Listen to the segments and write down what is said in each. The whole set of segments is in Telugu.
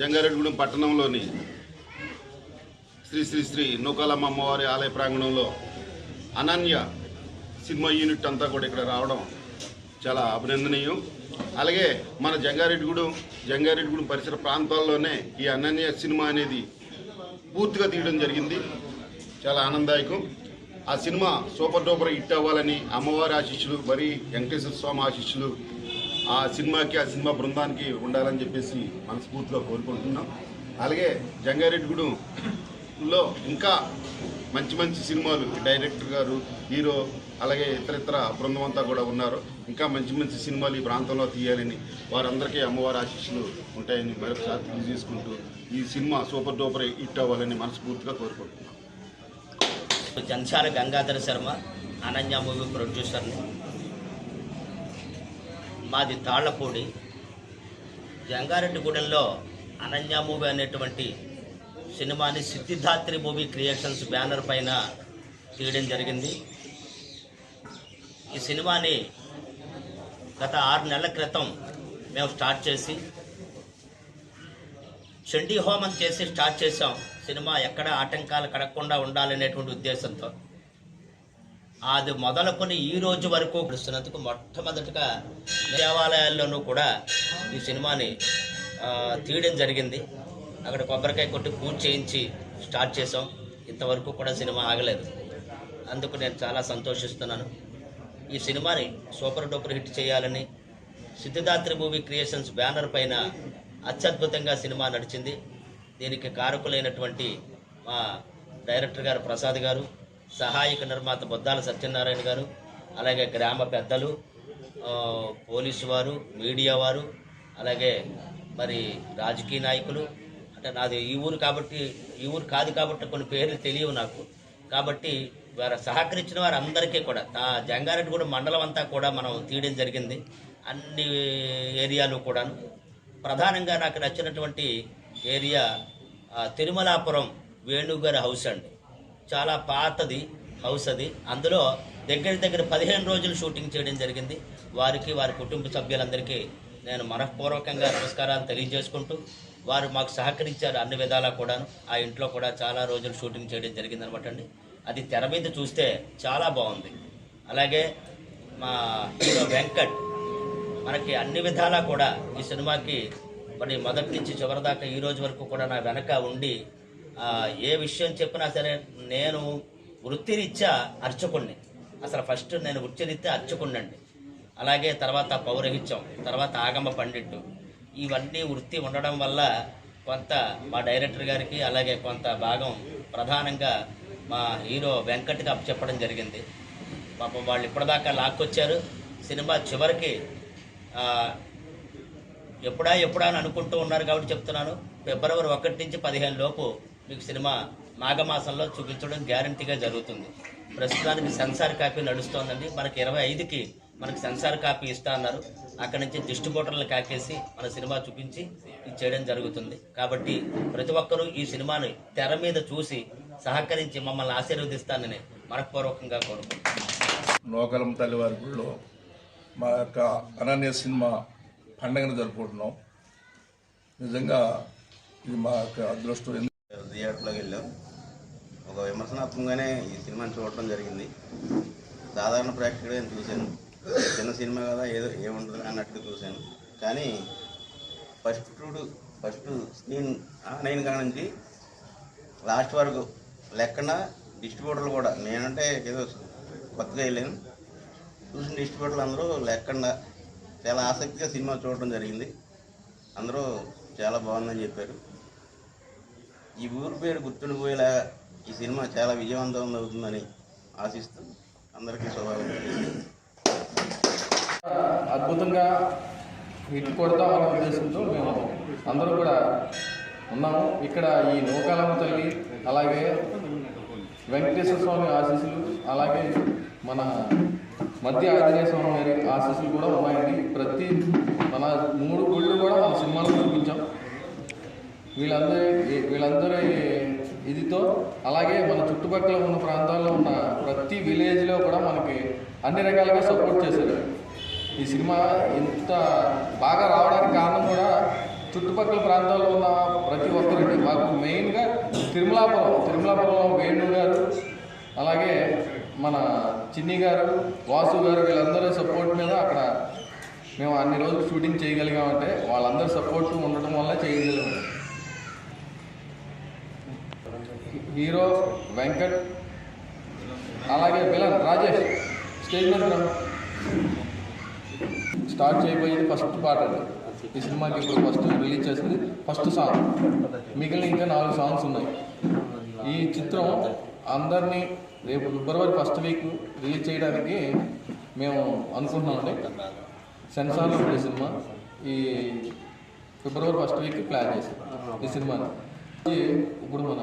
జంగారెడ్డిగూడెం పట్టణంలోని శ్రీ శ్రీ శ్రీ నూకాలమ్మ అమ్మవారి ఆలయ ప్రాంగణంలో అనన్య సినిమా యూనిట్ అంతా కూడా ఇక్కడ రావడం చాలా అభినందనీయం. అలాగే మన జంగారెడ్డిగూడెం జంగారెడ్డిగూడెం పరిసర ప్రాంతాల్లోనే ఈ అనన్య సినిమా అనేది పూర్తిగా తీయడం జరిగింది. చాలా ఆనందదాయకం. ఆ సినిమా సూపర్ డూపర్ హిట్ అవ్వాలని అమ్మవారి ఆశిష్యులు మరి వెంకటేశ్వర స్వామి ఆశిష్యులు ఆ సినిమాకి ఆ సినిమా బృందానికి ఉండాలని చెప్పేసి మనస్ఫూర్తిగా కోరుకుంటున్నాం. అలాగే జంగారెడ్డిగూడెంలో ఇంకా మంచి మంచి సినిమాలు డైరెక్టర్ గారు హీరో అలాగే ఇతర ఇతర బృందం అంతా కూడా ఉన్నారు. ఇంకా మంచి మంచి సినిమాలు ఈ ప్రాంతంలో తీయాలని వారందరికీ అమ్మవారి ఆశీస్సులు ఉంటాయని మరొకసారి తెలియజేసుకుంటూ ఈ సినిమా సూపర్ డూపర్ హిట్ అవ్వాలని మనస్ఫూర్తిగా కోరుకుంటున్నాం. జంశాల గంగాధర శర్మ అనన్య మూవీ ప్రొడ్యూసర్ని. మాది తాళ్ళపూడి. జంగారెడ్డిగూడెంలో అనన్య మూవీ అనేటువంటి సినిమాని సిద్ధిధాత్రి మూవీ క్రియేషన్స్ బ్యానర్ పైన తీయడం జరిగింది. ఈ సినిమాని గత ఆరు నెలల క్రితం మేము స్టార్ట్ చేసి చండీ హోమం చేసి స్టార్ట్ చేసాం సినిమా ఎక్కడ ఆటంకాలు కడగకుండా ఉండాలనేటువంటి ఉద్దేశంతో. అది మొదలుకొని ఈ రోజు వరకు పిలుస్తున్నందుకు మొట్టమొదటిగా దేవాలయాల్లోనూ కూడా ఈ సినిమాని తీయడం జరిగింది. అక్కడ కొబ్బరికాయ కొట్టి పూజ చేయించి స్టార్ట్ చేసాం ఇంతవరకు కూడా సినిమా ఆగలేదు. అందుకు నేను చాలా సంతోషిస్తున్నాను. ఈ సినిమాని సూపర్ డూపర్ హిట్ చేయాలని సిద్ధిదాత్రి మూవీ క్రియేషన్స్ బ్యానర్ పైన అత్యద్భుతంగా సినిమా నడిచింది. దీనికి కారకులైనటువంటి మా డైరెక్టర్ గారు ప్రసాద్ గారు సహాయక నిర్మాత బొద్దాల సత్యనారాయణ గారు అలాగే గ్రామ పెద్దలు పోలీసు వారు మీడియా వారు అలాగే మరి రాజకీయ నాయకులు అంటే నాది ఈ ఊరు కాబట్టి ఈ ఊరు కాదు కాబట్టి కొన్ని పేర్లు తెలియవు నాకు. కాబట్టి వారు సహకరించిన వారు అందరికీ కూడా జంగారెడ్డిగూడ మండలం అంతా కూడా మనం తీయడం జరిగింది. అన్ని ఏరియాలు కూడాను. ప్రధానంగా నాకు నచ్చినటువంటి ఏరియా తిరుమలాపురం వేణుగారి హౌస్ అండి. చాలా పాతది హౌస్ అది. అందులో దగ్గర దగ్గర పదిహేను రోజులు షూటింగ్ చేయడం జరిగింది. వారికి వారి కుటుంబ సభ్యులందరికీ నేను మనఃపూర్వకంగా నమస్కారాలు తెలియజేసుకుంటూ వారు మాకు సహకరించారు అన్ని విధాలా కూడాను. ఆ ఇంట్లో కూడా చాలా రోజులు షూటింగ్ చేయడం జరిగింది అనమాట అండి. అది తెర మీద చూస్తే చాలా బాగుంది. అలాగే మా హీరో వెంకట్ మనకి అన్ని విధాలా కూడా ఈ సినిమాకి మరి మొదటి నుంచి చివరిదాకా ఈ రోజు వరకు కూడా నా వెనక ఉండి ఏ విషయం చెప్పినా సరే నేను వృత్తిరీత్యా అర్చకుణ్ణి. అసలు ఫస్ట్ నేను వృత్తిరీత్యా అర్చకుణ్ణండి. అలాగే తర్వాత పౌరహిత్యం తర్వాత ఆగమ పండిట్టు. ఇవన్నీ వృత్తి ఉండడం వల్ల కొంత మా డైరెక్టర్ గారికి అలాగే కొంత భాగం ప్రధానంగా మా హీరో వెంకట్కి చెప్పడం జరిగింది. పాపం వాళ్ళు ఇప్పటిదాకా లాక్కొచ్చారు. సినిమా చివరికి ఎప్పుడా ఎప్పుడా అని అనుకుంటూ ఉన్నారు కాబట్టి చెప్తున్నాను. ఫిబ్రవరి ఒకటి నుంచి పదిహేను లోపు మీకు సినిమా మాఘమాసంలో చూపించడం గ్యారంటీగా జరుగుతుంది. ప్రస్తుతానికి సెన్సార్ కాపీ నడుస్తోందండి. మనకి ఇరవై ఐదుకి మనకి సెన్సార్ కాపీ ఇస్తా అన్నారు. అక్కడి నుంచి డిస్ట్రిబ్యూటర్లు కాకేసి మన సినిమా చూపించి ఇది చేయడం జరుగుతుంది. కాబట్టి ప్రతి ఒక్కరూ ఈ సినిమాని తెర మీద చూసి సహకరించి మమ్మల్ని ఆశీర్వదిస్తానని మనపూర్వకంగా కోరుకుంటున్నాను నోకలం తల్లివారి గుడిలో మా యొక్క అనన్య సినిమా పండగను జరుపుకుంటున్నాం. నిజంగా ఇది మా యొక్క అదృష్టం. థియేటర్లోకి వెళ్ళాం. ఒక విమర్శనాత్మకంగానే ఈ సినిమాని చూడటం జరిగింది. సాధారణ ప్రేక్షకుడే నేను చూశాను. చిన్న సినిమా కదా ఏదో ఏముంటుంది అన్నట్టు చూశాను. కానీ ఫస్ట్ ఫస్ట్ స్క్రీన్ ఆన్ అయిన కాడ నుంచి లాస్ట్ వరకు లెక్కన డిస్ట్రిబ్యూటర్లు కూడా నేనంటే ఏదో కొత్తగా వెళ్ళాను. చూసిన డిస్ట్రిబ్యూటర్లు అందరూ లెక్కన చాలా ఆసక్తిగా సినిమా చూడటం జరిగింది. అందరూ చాలా బాగుందని చెప్పారు. ఈ ఊరు పేరు గుర్తుండిపోయేలా ఈ సినిమా చాలా విజయవంతం అవుతుందని ఆశిస్తూ అందరికీ శుభాకాంక్షలు అద్భుతంగా హిట్ కొడతామనే ఉద్దేశంతో మేము అందరూ కూడా ఉన్నాము. ఇక్కడ ఈ నూకాలమ్మ తల్లి అలాగే వెంకటేశ్వర స్వామి ఆశీస్సులు అలాగే మన మధ్య ఆంజనేయ స్వామి గారి ఆశీస్సులు కూడా ఉన్నాయండి. ప్రతి మన మూడు గుళ్ళు కూడా మన సినిమాలో చూపించాం. వీళ్ళందరి వీళ్ళందరి ఇదితో అలాగే మన చుట్టుపక్కల ఉన్న ప్రాంతాల్లో ఉన్న ప్రతి విలేజ్లో కూడా మనకి అన్ని రకాలుగా సపోర్ట్ చేశారు. ఈ సినిమా ఇంత బాగా రావడానికి కారణం కూడా చుట్టుపక్కల ప్రాంతాల్లో ఉన్న ప్రతి ఒక్కరికి మాకు మెయిన్గా తిరుమలాపురం తిరుమలాపురం వేణు గారు అలాగే మన చిన్ని గారు వాసు గారు వీళ్ళందరూ సపోర్ట్ మీద అక్కడ మేము అన్ని రోజులు షూటింగ్ చేయగలిగామంటే వాళ్ళందరూ సపోర్ట్ ఉండటం వల్ల చేయగలిగాం. హీరో వెంకట్ అలాగే విలన్ రాజేష్. స్టేజ్ మీద స్టార్ట్ చేయబోయేది ఫస్ట్ పాట అండి. ఈ సినిమాకి ఇప్పుడు ఫస్ట్ రిలీజ్ చేసింది ఫస్ట్ సాంగ్. మిగిలిన ఇంకా నాలుగు సాంగ్స్ ఉన్నాయి. ఈ చిత్రం అందరినీ రేపు ఫిబ్రవరి ఫస్ట్ వీక్ రిలీజ్ చేయడానికి మేము అనుకుంటున్నామండి. సెన్సార్ ఉండే సినిమా. ఈ ఫిబ్రవరి ఫస్ట్ వీక్ ప్లాన్ చేసాం. ఈ సినిమాని. ఇప్పుడు మన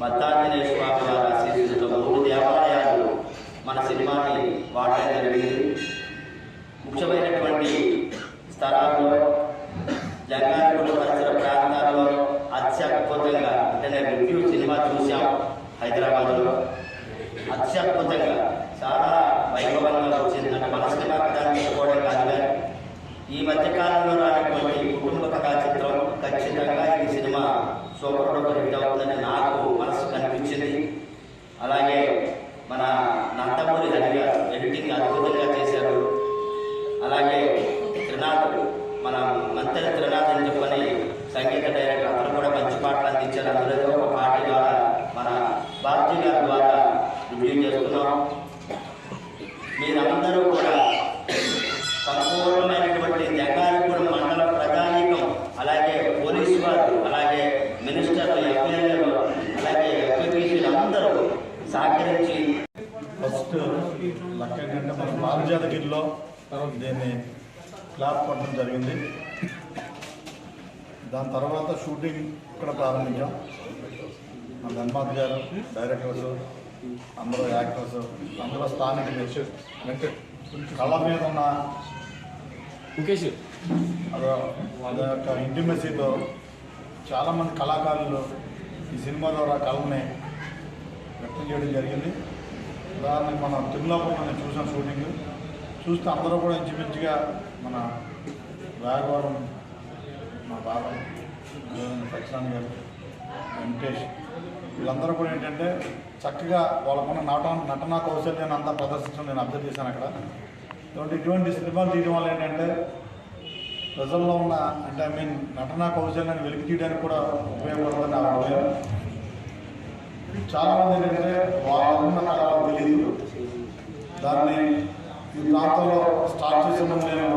మద్దాంజనేయ స్వామి వారి ఆశీస్సులతో మూడు దేవాలయాలు మన సినిమాని వాడడం జరిగింది. ముఖ్యమైనటువంటి స్థలాల్లో జంగారెడ్డి పరిసర ప్రాంతాల్లో అత్యద్భుతంగా అంటే నేను రివ్యూ సినిమా చూసాం హైదరాబాద్లో. అత్యద్భుతంగా చాలా వైభవంగా వచ్చింది. అంటే మన సినిమా కథాన్ని చెప్పుకోవడం కాదు కానీ ఈ మధ్య కాలంలో రానటువంటి కుటుంబ కథా చిత్రం ఖచ్చితంగా ఈ సినిమా సూపర్ డూపర్ హిట్ అవుతుందని నాకు మనసు కనిపించింది అలాగే మన నందమూరి హరి గారు ఎడిటింగ్ అద్భుతంగా చేశారు అలాగే త్రినాథ్ మన మంత్రి త్రినాథ్ అని చెప్పని సంగీత డైరెక్టర్ అతను కూడా మంచి ఇచ్చిన ప్రతి ఒక్క పార్టీ ద్వారా మన బాబ్జీ గారి ద్వారా రివ్యూ చేస్తున్నాం. మీరందరూ కూడా సంపూర్ణమైనటువంటి జగారిపూడి మండల ప్రధానికం అలాగే పోలీసు వారు అలాగే మినిస్టర్లు ఎమ్మెల్యేలు అలాగే ఎంపీపీసీలు అందరూ సహకరించి ఫస్ట్ లక్క ఏంటంటే మన పారిజాతగిరిలో దీన్ని క్లాప్ కొట్టడం జరిగింది. దాని తర్వాత షూటింగ్ ఇక్కడ ప్రారంభించాం. మన ధన్మాత్ గారు డైరెక్టర్స్ అందరూ యాక్టర్స్ అందరూ స్థానికులు కళ మీద ఉన్న ముఖేష్. వాళ్ళ యొక్క ఇంటిమెసీతో చాలామంది కళాకారులు ఈ సినిమా ద్వారా కళని వ్యక్తం చేయడం జరిగింది. ఉదాహరణకి మనం తిరుమలాపురం నేను చూసాం షూటింగ్. చూస్తే అందరూ కూడా ఇంచుమించుగా మన రాఘవరం మా బాబాయ్ సత్యనారాయణ గారు వెంకటేష్ వీళ్ళందరూ కూడా ఏంటంటే చక్కగా వాళ్ళకున్న నట నటనా కౌశల్యాన్ని అంతా ప్రదర్శించడం నేను అబ్జర్వ్ చేశాను అక్కడ. కాబట్టి ఇటువంటి సినిమాలు తీయడం వల్ల ఏంటంటే ప్రజల్లో ఉన్న అంటే ఐ మీన్ నటనా కౌశల్యాన్ని వెలికి తీయడానికి కూడా ఉపయోగపడుతుంది నా అభిప్రాయం చాలా మంది ఏంటంటే వాళ్ళకున్న నాకు తెలియదు. దాన్ని ఈ ప్రాంతంలో స్టార్ట్ చేసినప్పుడు నేను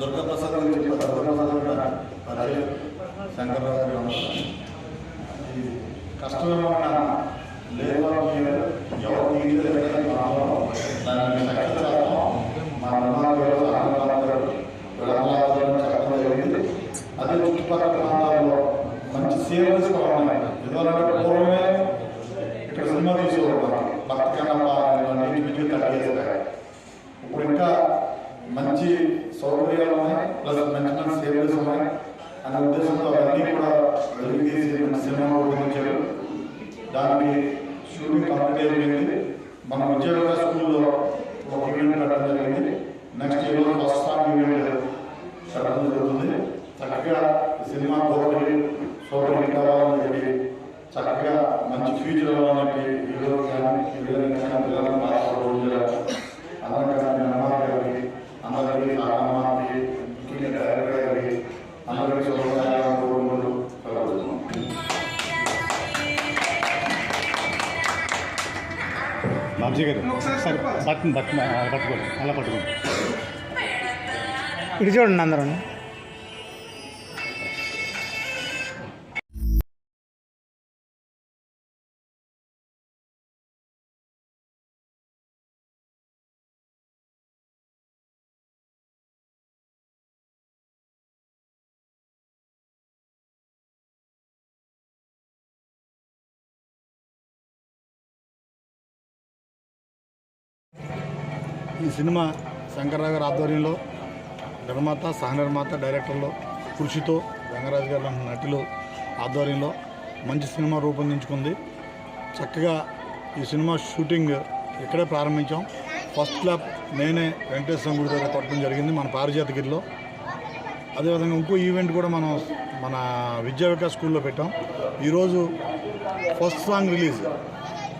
దుర్గాప్రసాద్ గారు చెప్పాను. దుర్గాప్రసాద్ శంకర్రావు గారు అందరూ. కష్టమైన లేబర్ ఎవరు తీయలేదు దాన్ని సక్సెస్ చేస్తాం మా నిర్మాణ గారు ఆనందరావు గారు చెప్పడం జరిగింది అదే చుట్టుపక్కల ప్రాంతాల్లో మంచి సేవల్స్ కూడా ఉన్నాయి ఎందుకంటే పూర్వమే ఇక్కడ సినిమా తీసుకోవాలి భక్తి కన్నా ఇండివిజువల్ ఇప్పుడు ఇంకా మంచి సౌకర్యాలు ఉన్నాయి ప్లస్ మంచి మంచి సేవలు ఉన్నాయి అనే ఉద్దేశంతో అవన్నీ కూడా వెలుగు తీసి సినిమా రూపొందించారు దానికి షూటింగ్ కంప్లీట్ అయిపోయింది. మన విజయవాడ స్కూల్లో ఒక ఈవెంట్ పెట్టడం జరిగింది. నెక్స్ట్ ఈరోజు ఫస్ట్ సాంగ్ ఈవెంట్ బాబ్జీ గారు. సరే బట్టన్ బట్టన్ అలా పట్టుకోండి అలా పట్టుకోండి. ఇటు చూడండి అందరూ ఈ సినిమా శంకర్రావు గారి ఆధ్వర్యంలో నిర్మాత సహనిర్మాత డైరెక్టర్లు కృషితో రంగరాజు గారు లాంటి నటులు ఆధ్వర్యంలో మంచి సినిమా రూపొందించుకుంది. చక్కగా ఈ సినిమా షూటింగ్ ఇక్కడే ప్రారంభించాం. ఫస్ట్ క్లాప్ నేనే వెంకటేశ్వర గుడి దగ్గర కొట్టడం జరిగింది మన పారిజాతగిరిలో అదేవిధంగా ఇంకో ఈవెంట్ కూడా మనం మన విద్యా వికాస్ స్కూల్లో పెట్టాం. ఈరోజు ఫస్ట్ సాంగ్ రిలీజ్.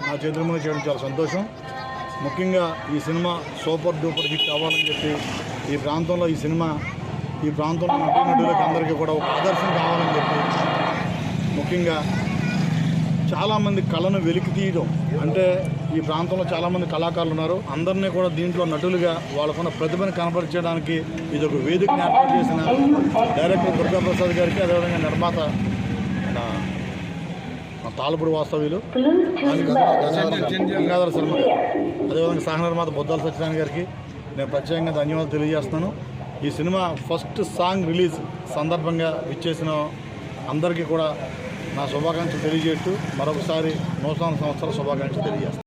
నా చేతుల మీద చేయడం చాలా సంతోషం. ముఖ్యంగా ఈ సినిమా సూపర్ డూపర్ హిట్ అవ్వాలని చెప్పి ఈ ప్రాంతంలో ఈ సినిమా ఈ ప్రాంతంలో నటీనటులకు అందరికీ కూడా ఒక ఆదర్శం కావాలని చెప్పి ముఖ్యంగా చాలామంది కళను వెలికి తీయడం అంటే ఈ ప్రాంతంలో చాలామంది కళాకారులు ఉన్నారు. అందరినీ కూడా దీంట్లో నటులుగా వాళ్ళకున్న ప్రతిభను కనపరిచడానికి ఇది ఒక వేదికను ఏర్పాటు చేసిన డైరెక్టర్ దుర్గాప్రసాద్ గారికి అదేవిధంగా నిర్మాత తాళపూడి వాస్తవ్యులు. గంగాధర శర్మ. గారు అదేవిధంగా సహ నిర్మాత బొద్దాల సత్యనారాయణ గారికి నేను ప్రత్యేకంగా ధన్యవాదాలు తెలియజేస్తున్నాను. ఈ సినిమా ఫస్ట్ సాంగ్ రిలీజ్ సందర్భంగా ఇచ్చేసిన అందరికీ కూడా నా శుభాకాంక్షలు తెలియజేస్తూ మరొకసారి నూతన సంవత్సర శుభాకాంక్షలు తెలియజేస్తాను.